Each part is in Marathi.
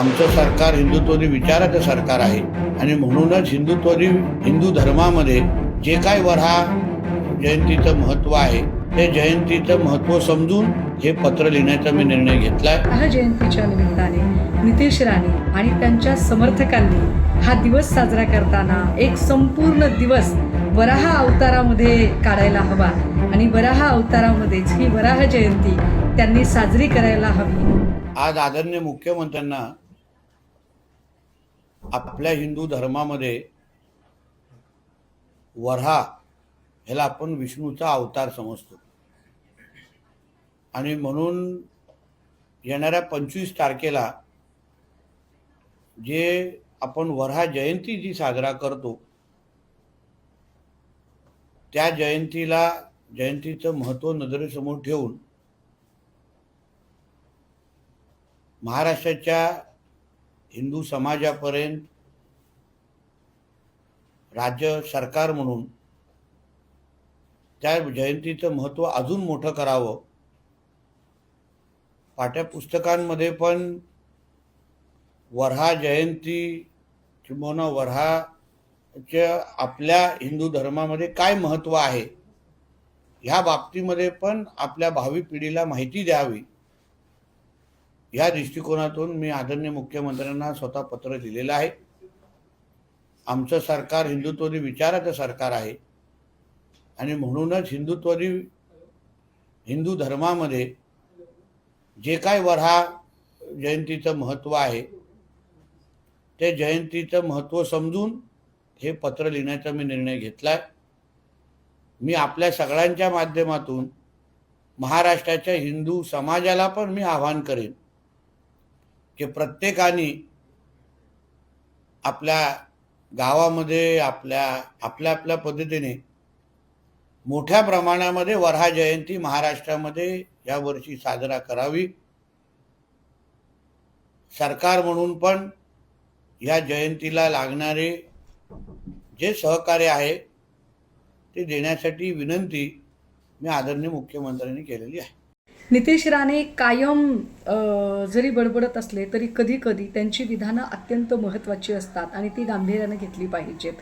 आमचं सरकार हिंदुत्वरी विचाराचं सरकार आहे. आणि म्हणूनच हिंदुत्वरी हिंदू धर्मामध्ये जे काय वऱ्हा जयंतीचं महत्त्व आहे ते जयंतीचं महत्त्व समजून हे पत्र लिहिण्याचा मी निर्णय घेतला आहे वराह जयंतीच्या निमित्ताने नितेश राणे आणि त्यांच्या समर्थकांनी हा दिवस साजरा करताना एक संपूर्ण दिवस वराह अवतारामध्ये काढायला हवा. आणि वराह अवतारामध्येच ही वराह जयंती त्यांनी साजरी करायला हवी. आज आदरणीय मुख्यमंत्र्यांना आपल्या हिंदू धर्मामध्ये वऱ्हा ह्याला आपण विष्णूचा अवतार समजतो. आणि म्हणून येणाऱ्या पंचवीस तारखेला जे आपण वऱ्हा जयंती जी साजरा करतो त्या जयंतीला जयंतीचं महत्त्व नजरेसमोर ठेवून महाराष्ट्राच्या हिंदू समाजापर्यंत राज्य सरकार म्हणून त्या जयंतीचं महत्त्व अजून मोठं करावं. पाठ्यपुस्तकांमध्ये पण वऱ्हा जयंती किंवा वऱ्हाच्या आपल्या हिंदू धर्मामध्ये काय महत्त्व आहे? ह्या बाबतीमध्ये पण आपल्या भावी पिढीला माहिती द्यावी. या दृष्टिकोनातून मी आदरणीय मुख्यमंत्र्यांना स्वतः पत्र लिहिलेलं आहे. आमचं सरकार हिंदुत्वरी विचाराचं सरकार आहे. आणि म्हणूनच हिंदुत्वरी हिंदू धर्मामध्ये जे काय वरहा जयंतीचं महत्त्व आहे ते जयंतीचं महत्त्व समजून हे पत्र लिहिण्याचा मी निर्णय घेतला आहे मी आपल्या सगळ्यांच्या माध्यमातून महाराष्ट्राच्या हिंदू समाजाला पण मी आवाहन करेन. की प्रत्येकाने आपल्या गावामध्ये आपल्या आपल्या आपल्या पद्धतीने मोठ्या प्रमाणामध्ये वऱ्हा जयंती महाराष्ट्रामध्ये यावर्षी साजरा करावी. सरकार म्हणून पण या जयंतीला लागणारे जे सहकार्य आहे ते देण्यासाठी विनंती मी आदरणीय मुख्यमंत्र्यांनी केलेली आहे. नितेश राणे कायम जरी बडबडत असले तरी कधी कधी त्यांची विधानं अत्यंत महत्त्वाची असतात आणि ती गांभीर्यानं घेतली पाहिजेत.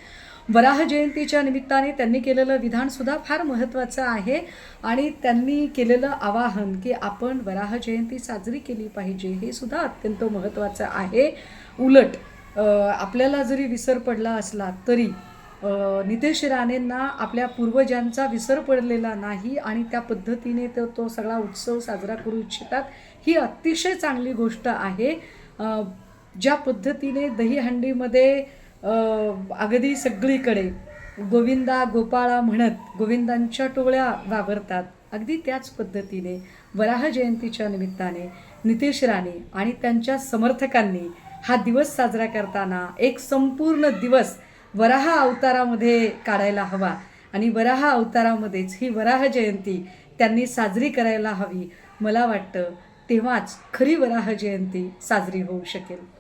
वराह जयंतीच्या निमित्ताने त्यांनी केलेलं विधानसुद्धा फार महत्त्वाचं आहे आणि त्यांनी केलेलं आवाहन की आपण वराह जयंती साजरी केली पाहिजे हे सुद्धा अत्यंत महत्त्वाचं आहे. उलट आपल्याला जरी विसर पडला असला तरी नितेश राणेंना आपल्या पूर्वजांचा विसर पडलेला नाही आणि त्या पद्धतीने तो तो सगळा उत्सव साजरा करू इच्छितात ही अतिशय चांगली गोष्ट आहे. ज्या पद्धतीने दहीहंडीमध्ये अगदी सगळीकडे गोविंदा गोपाळा म्हणत गोविंदांच्या टोळ्या वावरतात अगदी त्याच पद्धतीने वराह जयंतीच्या निमित्ताने नितेश राणे आणि त्यांच्या समर्थकांनी हा दिवस साजरा करताना एक संपूर्ण दिवस वराह अवतारामध्ये काढायला हवा. आणि वराह अवतारामध्येच ही वराह जयंती त्यांनी साजरी करायला हवी. मला वाटतं तेव्हाच खरी वराह जयंती साजरी होऊ शकेल.